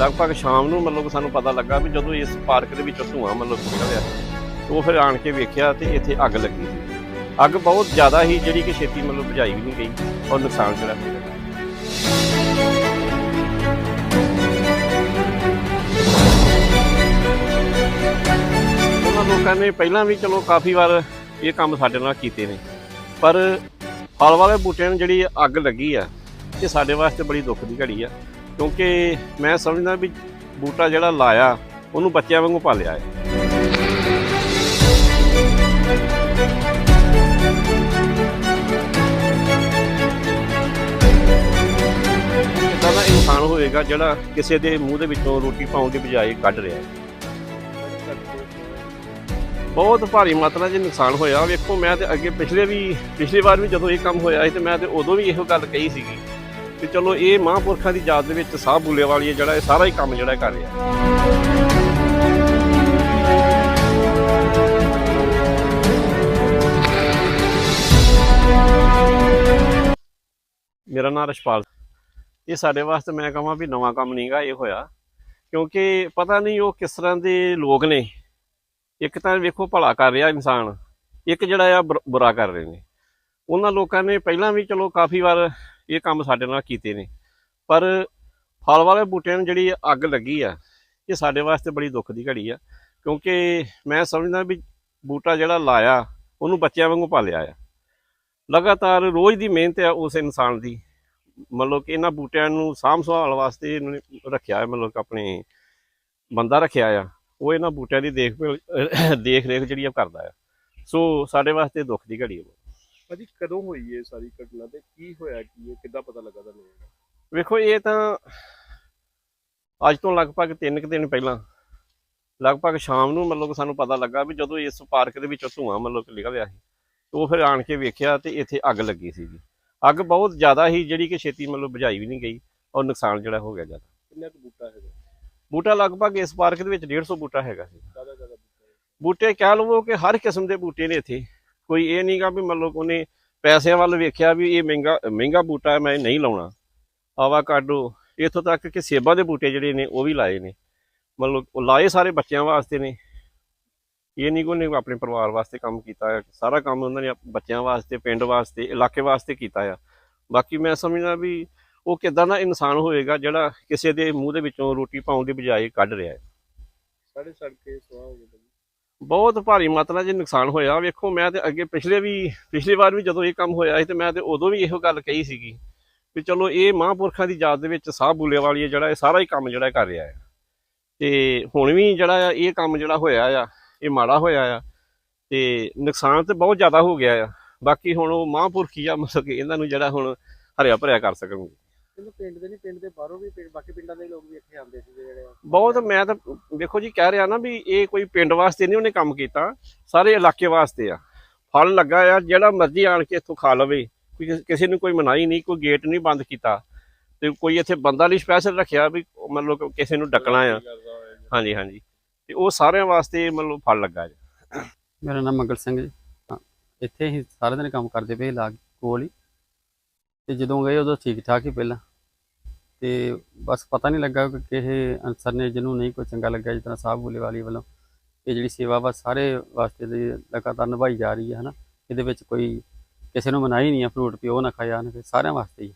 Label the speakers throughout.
Speaker 1: ਲਗਭਗ ਸ਼ਾਮ ਨੂੰ ਮਤਲਬ ਸਾਨੂੰ ਪਤਾ ਲੱਗਾ ਵੀ ਜਦੋਂ ਇਸ ਪਾਰਕ ਦੇ ਵਿੱਚੋਂ ਧੂਆਂ ਮਤਲਬ ਨਿਕਲਿਆ ਉਹ ਫਿਰ ਆਣ ਕੇ ਵੇਖਿਆ ਤੇ ਇੱਥੇ ਅੱਗ ਲੱਗੀ ਸੀ। ਅੱਗ ਬਹੁਤ ਜ਼ਿਆਦਾ ਹੀ ਜਿਹੜੀ ਕਿ ਛੇਤੀ ਮਤਲਬ ਬੁਝਾਈ ਵੀ ਨਹੀਂ ਗਈ ਔਰ ਨੁਕਸਾਨ ਜਿਹੜਾ ਹੋਇਆ ਉਹਨਾਂ ਲੋਕਾਂ ਨੇ ਪਹਿਲਾਂ ਵੀ ਚਲੋ ਕਾਫੀ ਵਾਰ ਇਹ ਕੰਮ ਸਾਡੇ ਨਾਲ ਕੀਤੇ ਨੇ। ਪਰ ਫਲ ਵਾਲੇ ਬੂਟਿਆਂ ਨੂੰ ਜਿਹੜੀ ਅੱਗ ਲੱਗੀ ਆ, ਇਹ ਸਾਡੇ ਵਾਸਤੇ ਬੜੀ ਦੁੱਖ ਦੀ ਘੜੀ ਆ। ਕਿਉਂਕਿ ਮੈਂ ਸਮਝਦਾ ਵੀ ਬੂਟਾ ਜਿਹੜਾ ਲਾਇਆ, ਉਹਨੂੰ ਬੱਚਿਆਂ ਵਾਂਗੂ ਪਾਲਿਆ ਹੈ। ਇਦਾਂ ਦਾ ਇਨਸਾਨ ਹੋਏਗਾ ਜਿਹੜਾ ਕਿਸੇ ਦੇ ਮੂੰਹ ਦੇ ਵਿੱਚੋਂ ਰੋਟੀ ਪਾਉਣ ਦੀ ਬਜਾਏ ਕੱਢ ਰਿਹਾ ਹੈ। ਬਹੁਤ ਭਾਰੀ ਮਾਤਰਾ 'ਚ ਨੁਕਸਾਨ ਹੋਇਆ। ਵੇਖੋ, ਮੈਂ ਤੇ ਅੱਗੇ ਪਿਛਲੇ ਵੀ ਪਿਛਲੀ ਵਾਰ ਵੀ ਜਦੋਂ ਇਹ ਕੰਮ ਹੋਇਆ ਸੀ ਤੇ ਮੈਂ ਤੇ ਉਦੋਂ ਵੀ ਇਹੋ ਗੱਲ ਕਹੀ ਸੀਗੀ ਕਿ ਚਲੋ ਇਹ ਮਹਾਂਪੁਰਖਾਂ ਦੀ ਯਾਦ ਦੇ ਵਿੱਚ ਸਾਹ ਬੁੱਲੇ ਵਾਲੀ ਜਿਹੜਾ ਇਹ ਸਾਰਾ ਹੀ ਕੰਮ ਜਿਹੜਾ ਕਰ ਰਿਹਾ। ਮੇਰਾ ਨਾਮ ਰਸ਼ਪਾਲ ਇਹ ਸਾਡੇ ਵਾਸਤੇ ਮੈਂ ਕਹਾਂ ਵੀ ਨਵਾਂ ਕੰਮ ਨਹੀਂਗਾ ਇਹ ਹੋਇਆ। ਕਿਉਂਕਿ ਪਤਾ ਨਹੀਂ ਉਹ ਕਿਸ ਤਰ੍ਹਾਂ ਦੇ ਲੋਕ ਨੇ। ਇੱਕ ਤਾਂ ਵੇਖੋ ਭਲਾ ਕਰ ਰਿਹਾ ਇਨਸਾਨ, ਇੱਕ ਜਿਹੜਾ ਆ ਬੁਰ- ਬੁਰਾ ਕਰ ਰਹੇ ਨੇ। ਉਹਨਾਂ ਲੋਕਾਂ ਨੇ ਪਹਿਲਾਂ ਵੀ ਚਲੋ ਕਾਫੀ ਵਾਰ ਇਹ ਕੰਮ ਸਾਡੇ ਨਾਲ ਕੀਤੇ ਨੇ, ਪਰ ਫਲ ਵਾਲੇ ਬੂਟਿਆਂ ਨੂੰ ਜਿਹੜੀ ਅੱਗ ਲੱਗੀ ਆ, ਇਹ ਸਾਡੇ ਵਾਸਤੇ ਬੜੀ ਦੁੱਖ ਦੀ ਘੜੀ ਆ, ਕਿਉਂਕਿ ਮੈਂ ਸਮਝਦਾ ਵੀ ਬੂਟਾ ਜਿਹੜਾ ਲਾਇਆ, ਉਹਨੂੰ ਬੱਚਿਆਂ ਵਾਂਗੂ ਪਾਲਿਆ ਆ। ਲਗਾਤਾਰ ਰੋਜ਼ ਦੀ ਮਿਹਨਤ ਆ ਉਸ ਇਨਸਾਨ ਦੀ। ਮਤਲਬ ਕਿ ਇਹਨਾਂ ਬੂਟਿਆਂ ਨੂੰ ਸਾਂਭ ਸੰਭਾਲ ਵਾਸਤੇ ਇਹਨਾਂ ਨੇ ਰੱਖਿਆ, ਮਤਲਬ ਆਪਣੇ ਬੰਦਾ ਰੱਖਿਆ ਆ। ਉਹ ਇਹਨਾਂ ਬੂਟਿਆਂ ਦੀ ਦੇਖ ਦੇਖ ਰੇਖ ਜਿਹੜੀ ਆ ਕਰਦਾ ਆ। ਸੋ ਸਾਡੇ ਵਾਸਤੇ ਦੁੱਖ ਦੀ ਘੜੀ ਹੈ
Speaker 2: ਭਾਜੀ ਕਦੋਂ ਹੋਈ ਇਹ ਸਾਰੀ ਘਟਨਾ ਤੇ ਕੀ ਹੋਇਆ ਕੀ ਹੈ ਕਿੱਦਾਂ ਪਤਾ ਲੱਗਾ ਤੁਹਾਨੂੰ?
Speaker 1: ਵੇਖੋ ਇਹ ਤਾਂ ਅੱਜ ਤੋਂ ਲਗਭਗ 3 ਕੁ ਦਿਨ ਪਹਿਲਾਂ ਲਗਭਗ ਸ਼ਾਮ ਨੂੰ ਮਤਲਬ ਸਾਨੂੰ ਪਤਾ ਲੱਗਾ ਵੀ ਜਦੋਂ ਇਸ ਪਾਰਕ ਦੇ ਵਿੱਚੋਂ ਧੂਆਂ ਮਤਲਬ ਕਿ ਨਿਕਲਿਆ ਸੀ ਉਹ ਫਿਰ ਆਣ ਕੇ ਵੇਖਿਆ ਤੇ ਇੱਥੇ ਅੱਗ ਲੱਗੀ ਸੀਗੀ। ਅੱਗ ਬਹੁਤ ਜ਼ਿਆਦਾ ਹੀ ਜਿਹੜੀ ਕਿ ਛੇਤੀ ਮਤਲਬ ਬੁਝਾਈ ਵੀ ਨਹੀਂ ਗਈ ਔਰ ਨੁਕਸਾਨ ਜਿਹੜਾ ਹੋ ਗਿਆ ਜ਼ਿਆਦਾ।
Speaker 2: ਕਿੰਨਾ ਕੁ ਬੂਟਾ ਹੈਗਾ?
Speaker 1: ਬੂਟਾ ਲਗਭਗ ਇਸ ਪਾਰਕ ਦੇ ਵਿੱਚ 150 ਬੂਟਾ ਹੈਗਾ ਸੀ।
Speaker 2: ਬੂਟੇ
Speaker 1: ਕਹਿ ਲਵੋ ਕਿ ਹਰ ਕਿਸਮ ਦੇ ਬੂਟੇ ਨੇ ਇੱਥੇ। ਕੋਈ ਇਹ ਨਹੀਂਗਾ ਵੀ ਮਤਲਬ ਉਹਨੇ ਪੈਸਿਆਂ ਵੱਲ ਵੇਖਿਆ ਵੀ ਇਹ ਮਹਿੰਗਾ ਮਹਿੰਗਾ ਬੂਟਾ ਹੈ, ਮੈਂ ਨਹੀਂ ਲਾਉਣਾ। ਆਵਾਕਾਡੋ, ਇੱਥੋਂ ਤੱਕ ਕਿ ਸੇਬਾਂ ਦੇ ਬੂਟੇ ਜਿਹੜੇ ਨੇ, ਉਹ ਵੀ ਲਾਏ ਨੇ। ਮਤਲਬ ਉਹ ਲਾਏ ਸਾਰੇ ਬੱਚਿਆਂ ਵਾਸਤੇ ਨੇ। ਇਹ ਨਹੀਂ ਕੋਈ ਨੇ ਆਪਣੇ ਪਰਿਵਾਰ ਵਾਸਤੇ ਕੰਮ ਕੀਤਾ ਹੈ ਸਾਰਾ ਕੰਮ ਉਹਨਾਂ ਨੇ ਬੱਚਿਆਂ ਵਾਸਤੇ, ਪਿੰਡ ਵਾਸਤੇ, ਇਲਾਕੇ ਵਾਸਤੇ ਕੀਤਾ ਆ। ਬਾਕੀ ਮੈਂ ਸਮਝਦਾ ਵੀ ਉਹ ਕਿਦਾਂ ਦਾ ਇਨਸਾਨ ਹੋਏਗਾ ਜਿਹੜਾ ਕਿਸੇ ਦੇ ਮੂੰਹ ਦੇ ਵਿੱਚੋਂ ਰੋਟੀ ਪਾਉਣ ਦੀ ਬਜਾਏ ਕੱਢ ਰਿਹਾ ਹੈ?
Speaker 2: ਸਾਡੇ ਸੜ ਕੇ ਸੁਆਹ ਹੋ ਭਾਜੀ।
Speaker 1: ਬਹੁਤ ਭਾਰੀ ਮਾਤਰਾ 'ਚ ਨੁਕਸਾਨ ਹੋਇਆ। ਵੇਖੋ ਮੈਂ ਤੇ ਅੱਗੇ ਪਿਛਲੇ ਵੀ ਪਿਛਲੀ ਵਾਰ ਵੀ ਜਦੋਂ ਇਹ ਕੰਮ ਹੋਇਆ ਸੀ ਤੇ ਮੈਂ ਤੇ ਉਦੋਂ ਵੀ ਇਹੋ ਗੱਲ ਕਹੀ ਸੀਗੀ ਵੀ ਚਲੋ ਇਹ ਮਹਾਂਪੁਰਖਾਂ ਦੀ ਯਾਦ ਦੇ ਵਿੱਚ ਸਾਹ ਬੁੱਲੇ ਵਾਲੀ ਜਿਹੜਾ ਇਹ ਸਾਰਾ ਹੀ ਕੰਮ ਜਿਹੜਾ ਕਰ ਰਿਹਾ ਹੈ। ਤੇ ਹੁਣ ਵੀ ਜਿਹੜਾ ਆ ਇਹ ਕੰਮ ਜਿਹੜਾ ਹੋਇਆ ਆ ਇਹ ਮਾੜਾ ਹੋਇਆ ਆ ਤੇ ਨੁਕਸਾਨ ਤੇ ਬਹੁਤ ਜ਼ਿਆਦਾ ਹੋ ਗਿਆ ਆ। ਬਾਕੀ ਹੁਣ ਉਹ ਮਹਾਂਪੁਰਖੀ ਆ ਮਤਲਬ ਕਿ ਇਹਨਾਂ ਨੂੰ ਜਿਹੜਾ ਹੁਣ ਹਰਿਆ ਭਰਿਆ ਕਰ ਸਕਣਗੇ।
Speaker 2: ਚਲੋ ਪਿੰਡ ਦੇ ਨਹੀਂ ਪਿੰਡ ਦੇ ਬਾਹਰੋਂ ਵੀ ਪਿੰਡ ਬਾਕੀ ਪਿੰਡਾਂ ਦੇ ਲੋਕ ਵੀ ਇੱਥੇ ਆਉਂਦੇ ਸੀ ਜਿਹੜੇ
Speaker 1: ਬਹੁਤ ਮੈਂ ਤਾਂ ਵੇਖੋ ਜੀ ਕਹਿ ਰਿਹਾ ਨਾ ਵੀ ਇਹ ਕੋਈ ਪਿੰਡ ਵਾਸਤੇ ਨਹੀਂ ਉਹਨੇ ਕੰਮ ਕੀਤਾ। ਸਾਰੇ ਇਲਾਕੇ ਵਾਸਤੇ ਆ। ਫਲ ਲੱਗਾ ਆ ਜਿਹੜਾ ਮਰਜ਼ੀ ਆਣ ਕੇ ਇੱਥੋਂ ਖਾ ਲਵੇ। ਕੋਈ ਕਿਸ- ਕਿਸੇ ਨੂੰ ਕੋਈ ਮਨਾਹੀ ਨਹੀਂ ਕੋਈ ਗੇਟ ਨਹੀਂ ਬੰਦ ਕੀਤਾ। ਤੇ ਕੋਈ ਇੱਥੇ ਬੰਦਾ ਲਈ ਸਪੈਸ਼ਲ ਰੱਖਿਆ ਵੀ ਮਤਲਬ ਕਿ ਕਿਸੇ ਨੂੰ ਡੱਕਣਾ ਆ। ਹਾਂਜੀ ਹਾਂਜੀ। ਤੇ ਉਹ ਸਾਰਿਆਂ ਵਾਸਤੇ ਮਤਲਬ ਫਲ ਲੱਗਾ ਜੀ।
Speaker 3: ਮੇਰਾ ਨਾਮ ਮੰਗਲ ਸਿੰਘ ਜੀ ਹਾਂ, ਇੱਥੇ ਹੀ ਸਾਰਾ ਦਿਨ ਕੰਮ ਕਰਦੇ ਪਏ ਲਾਗ ਕੋਲ ਹੀ। ਤੇ ਜਦੋਂ ਗਏ ਉਦੋਂ ਠੀਕ ਠਾਕ ਹੀ ਪਹਿਲਾਂ। ਤੇ ਬਸ ਪਤਾ ਨਹੀਂ ਲੱਗਾ ਕਿ ਕਿਸੇ ਅਨਸਰ ਨੇ ਜਿਹਨੂੰ ਨਹੀਂ ਕੋਈ ਚੰਗਾ ਲੱਗਿਆ ਜਿਸ ਤਰ੍ਹਾਂ ਸਾਹਿਬ ਬੁੱਲੇ ਵਾਲੀ। ਵੱਲੋਂ ਇਹ ਜਿਹੜੀ ਸੇਵਾ ਵਾ ਸਾਰੇ ਵਾਸਤੇ ਲਈ ਲਗਾਤਾਰ ਨਿਭਾਈ ਜਾ ਰਹੀ ਹੈ ਹਨਾ। ਇਹਦੇ ਵਿੱਚ ਕੋਈ ਕਿਸੇ ਨੂੰ ਮਨਾਹੀ ਨਹੀਂ ਆ ਫਰੂਟ ਪਿਓ ਨਾ ਖਾਇਆ ਨਾ ਖਾਇਆ, ਸਾਰਿਆਂ ਵਾਸਤੇ ਹੀ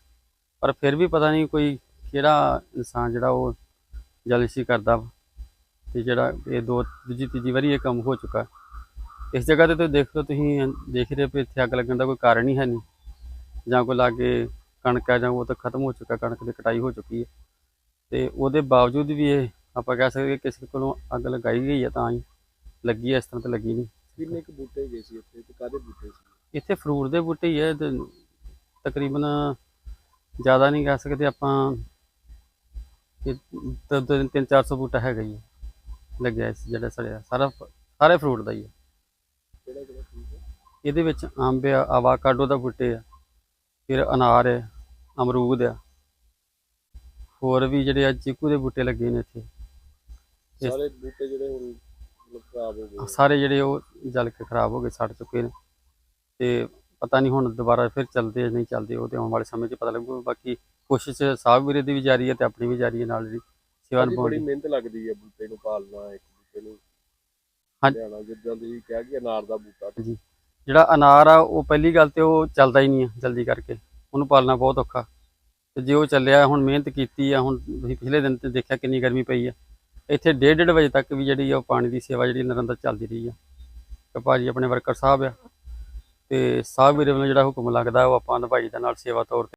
Speaker 3: ਪਰ ਫਿਰ ਵੀ ਪਤਾ ਨਹੀਂ ਕੋਈ ਕਿਹੜਾ ਇਨਸਾਨ ਜਿਹੜਾ ਉਹ ਜਲਸੀ ਕਰਦਾ ਵਾ ਤੇ ਜਿਹੜਾ ਇਹ ਦੋ ਦੂਜੀ ਤੀਜੀ ਵਾਰੀ ਇਹ ਕੰਮ ਹੋ ਚੁੱਕਾ। ਇਸ ਜਗ੍ਹਾ ਤੇ ਤੁਸੀਂ ਦੇਖ ਲਓ ਤੁਸੀਂ ਦੇਖ ਰਹੇ ਹੋ ਵੀ ਇੱਥੇ ਅੱਗ ਲੱਗਣ ਦਾ ਕੋਈ ਕਾਰਨ ਹੀ ਹੈ ਨਹੀਂ। ਜਾਂ ਕੋਈ ਲਾਗੇ ਕਣਕ ਹੈ ਜਾਂ ਉਹ ਤਾਂ ਖਤਮ ਹੋ ਚੁੱਕਾ ਕਣਕ ਦੀ ਕਟਾਈ ਹੋ ਚੁੱਕੀ ਹੈ। ਤੇ ਉਹਦੇ ਬਾਵਜੂਦ ਵੀ ਇਹ ਆਪਾਂ ਕਹਿ ਸਕਦੇ ਕਿ ਕਿਸੇ ਕੋਲੋਂ ਅੱਗ ਲਗਾਈ ਗਈ ਹੈ ਤਾਂ ਹੀ ਲੱਗੀ ਹੈ ਇਸ ਤਰ੍ਹਾਂ ਤਾਂ ਲੱਗੀ ਨਹੀਂ।
Speaker 2: ਕਿੰਨੇ ਕੁ ਬੂਟੇ ਗਏ ਸੀ ਇੱਥੇ ਤੇ ਕਾਦੇ ਬੂਟੇ ਸੀ?
Speaker 3: ਇੱਥੇ ਫਰੂਟ ਦੇ ਬੂਟੇ ਹੀ ਹੈ ਤੇ ਤਕਰੀਬਨ ਜ਼ਿਆਦਾ ਨਹੀਂ ਕਹਿ ਸਕਦੇ ਆਪਾਂ ਕਿ ਤ- ਤ- ਤਿੰਨ ਚਾਰ ਸੌ ਬੂਟਾ ਹੈਗਾ ਹੀ ਲੱਗਿਆ ਇਸ ਜਿਹੜਾ ਸੜਿਆ ਸਾਰਾ ਸਾਰੇ ਫਰੂਟ ਦਾ ਹੀ ਹੈ। ਇਹਦੇ ਵਿੱਚ ਅੰਬ ਆ ਆਵਾਕਾਡੋ ਦਾ ਬੂਟੇ ਆ। ਫਿਰ ਅਨਾਰ ਹੈ ਅਮਰੂਦ ਆ ਹੋਰ ਵੀ ਜਿਹੜੇ ਆ ਚੀਕੂ ਦੇ ਬੂਟੇ ਲੱਗੇ ਨੇ ਇੱਥੇ। ਇਸ-
Speaker 2: ਸਾਰੇ ਬੂਟੇ ਜਿਹੜੇ ਹੁਣ ਮਤਲਬ ਖਰਾਬ ਹੋ ਗਏ
Speaker 3: ਸਾਰੇ ਜਿਹੜੇ ਉਹ ਜਲ ਕੇ ਖਰਾਬ ਹੋ ਗਏ ਸੜ ਚੁੱਕੇ ਨੇ। ਤੇ ਪਤਾ ਨਹੀਂ ਹੁਣ ਦੁਬਾਰਾ ਫਿਰ ਚੱਲਦੇ ਆ ਨਹੀਂ ਚੱਲਦੇ ਉਹ ਤੇ ਆਉਣ ਵਾਲੇ ਸਮੇਂ 'ਚ ਪਤਾ ਲੱਗੂ ਬਾਕੀ ਕੋਸ਼ਿਸ਼ ਸਾਹਿਬ ਵੀਰੇ ਦੀ ਵੀ ਜਾਰੀ ਹੈ ਤੇ ਆਪਣੀ ਵੀ ਜਾਰੀ ਹੈ ਨਾਲ ਜਿਹੜੀ ਸੇਵਾ
Speaker 2: ਭਾਜੀ, ਬੜੀ ਮਿਹਨਤ ਲੱਗਦੀ ਹੈ ਬੂਟੇ ਨੂੰ ਪਾਲਣਾ ਇੱਕ ਬੂਟੇ ਨੂੰ
Speaker 3: ਹਾਂ-
Speaker 2: ਲਿਆਉਣਾ ਜਿੱਦਾਂ ਤੁਸੀਂ ਕਿਹਾ ਕਿ ਅਨਾਰ ਦਾ ਬੂਟਾ।
Speaker 3: ਜਿਹੜਾ ਅਨਾਰ ਆ, ਉਹ ਪਹਿਲੀ ਗੱਲ ਤੇ ਉਹ ਚੱਲਦਾ ਹੀ ਨਹੀਂ ਆ ਜਲਦੀ ਕਰਕੇ। ਉਹਨੂੰ ਪਾਲਣਾ ਬਹੁਤ ਔਖਾ। ਤੇ ਜੇ ਉਹ ਚੱਲਿਆ, ਹੁਣ ਮਿਹਨਤ ਕੀਤੀ ਆ, ਹੁਣ ਤੁਸੀਂ ਪਿਛਲੇ ਦਿਨ ਤੇ ਦੇਖਿਆ ਕਿੰਨੀ ਗਰਮੀ ਪਈ ਆ। ਇੱਥੇ ਡੇਢ ਡੇਢ ਵਜੇ ਤੱਕ ਵੀ ਜਿਹੜੀ ਆ ਉਹ ਪਾਣੀ ਦੀ ਸੇਵਾ ਜਿਹੜੀ ਨਿਰੰਤਰ ਚੱਲਦੀ ਰਹੀ ਆ। ਤੇ ਭਾਜੀ ਆਪਣੇ ਵਰਕਰ ਸਾਹਿਬ ਆ। ਤੇ ਸਾਹਿਬ ਵੀਰੇ ਵੱਲੋਂ ਜਿਹੜਾ ਹੁਕਮ ਲੱਗਦਾ, ਉਹ ਆਪਾਂ ਨਿਭਾਈ ਦਾ ਨਾਲ ਸੇਵਾ ਤੌਰ ਤੇ।